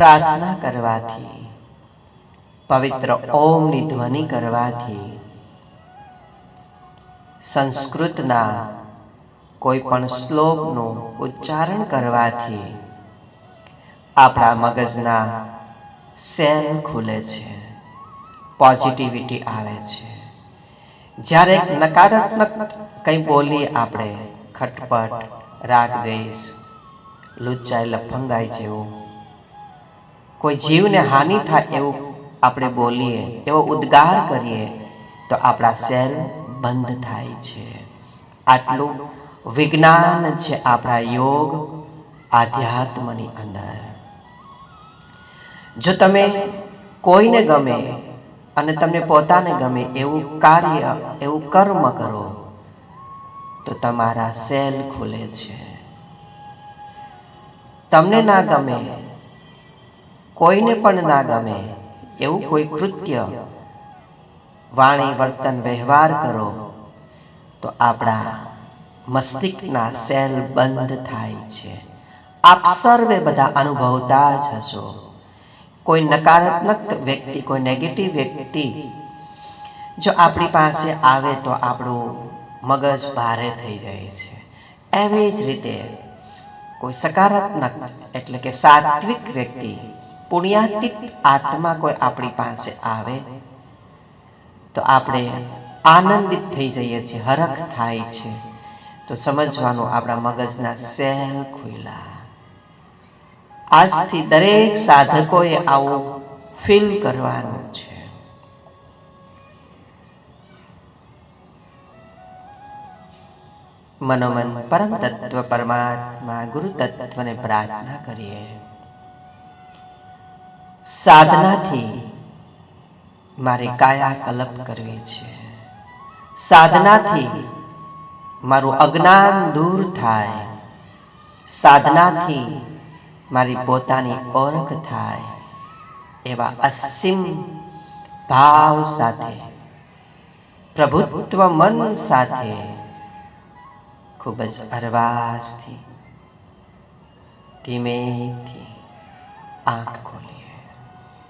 પ્રાર્થના કરવાથી. પવિત્ર ઓમની ધ્વનિ કરવાથી. સંસ્કૃતના કોઈ પણ શ્લોકનું ઉચ્ચારણ કરવાથી આપણા મગજના સેલ ખુલે છે પોઝિટિવિટી આવે છે. જ્યારે નકારાત્મક કંઈ બોલીએ આપણે, ખટપટ રાગ દ્વેષ લુચ્ચાઈ, લફંગાઈ જેવું કોઈ જીવને હાનિ થાય એવું આપણે બોલીએ, એવો ઉદ્ગાર કરીએ, તો આપણા સેલ બંધ થાય છે. આટલું વિજ્ઞાન છે આપણા યોગ આધ્યાત્મની અંદર. જો તમે કોઈને ગમે અને તમને પોતાને ગમે એવું કાર્ય, એવું કર્મ કરો, તો તમારા સેલ ખુલે છે. તમને ના ગમે કોઈને પણ ના ગમે, એવું કોઈ કૃત્ય. વાણી, વર્તન, વ્યવહાર કરો, તો આપણા મસ્તિષ્કના સેલ બંધ થાય છે. આપ સર્વે બધા અનુભવતા જ હશો. કોઈ નકારાત્મક વ્યક્તિ, કોઈ નેગેટિવ વ્યક્તિ જો આપણી પાસે આવે તો આપણું મગજ ભારે થઈ જાય છે. એવી જ રીતે કોઈ સકારાત્મક, એટલે કે સાત્વિક વ્યક્તિ પુણ્યાતીત આત્મા કોઈ આપણી પાસે આવે, તો આપણે આનંદિત થઈ જઈએ છીએ, હરખ થાય છે. તો સમજવાનું આપણા મગજના સેલ ખુલ્લા. આજથી દરેક સાધકોએ આવું ફીલ કરવાનું છે. મનોમન પરમ તત્વ પરમાત્મા ગુરુ તત્વને પ્રાર્થના કરીએ. સાધનાથી મારે કાયા કલપ કરવી છે. સાધનાથી મારું અજ્ઞાન દૂર થાય. સાધનાથી મારી પોતાની ઓળખ થાય. એવા અસીમ ભાવ સાથે, પ્રભુત્વ મન સાથે ખૂબ જ અરવાસથી ધીમેથી આંખ ખોલી